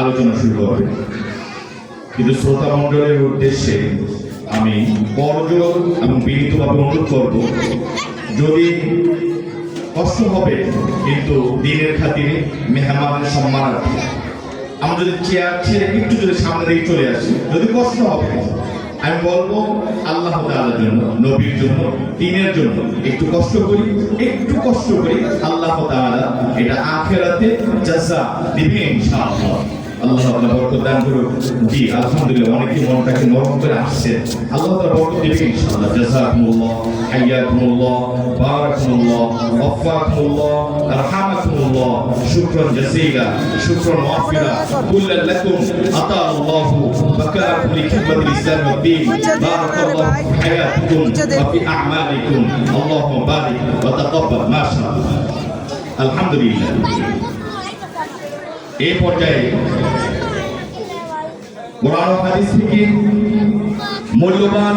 আলোচনা শুরু হবে। কিন্তু শ্রোতা মণ্ডলের উদ্দেশ্যে আমি করজোর এবং বিনীতভাবে অনুরোধ করব, যদি কষ্ট হবে, কিন্তু দিনের খাতিরে মেহমানের সম্মানার্থে। আমরা যদি চেয়ার ছেড়ে একটু যদি সামনে দিকে চলে আসি, যদি কষ্ট হবে, আমি বলব আল্লাহ তাআলার জন্য, নবীর জন্য, দিনের জন্য একটু কষ্ট করি, একটু কষ্ট করি আল্লাহ তাআলা এটা আখেরাতে জাযা দিবে ইনশাআল্লাহ। আল্লাহ তাআলা বরকত দান করুন জি, আলহামদুলিল্লাহ, অনেকে মনটাকে নরম করে আসছে। আল্লাহ তাআলা বরকত দিবে ইনশাআল্লাহ। জাযাকুমুল্লাহ হাইয়াকুমুল্লাহ বারাকাতুল্লাহ ওয়াফাকুমুল্লাহ আরহামাকুমুল্লাহ, শুকরান জাসীলা, শুকরান ওয়াফিরা কুল্লান লাকুম আতা আল্লাহু বাকারাকুম লিখিদমাতিল ইসলাম দ্বীন বারাকাল্লাহু ফি হায়াতিকুম ওয়া ফি আ'মালিকুম আল্লাহুম্মা বারিক ওয়া তাকাব্বাল, মাশাআল্লাহ। আলহামদুলিল্লাহ। এই পর্যায়ে কোরআন মূল্যবান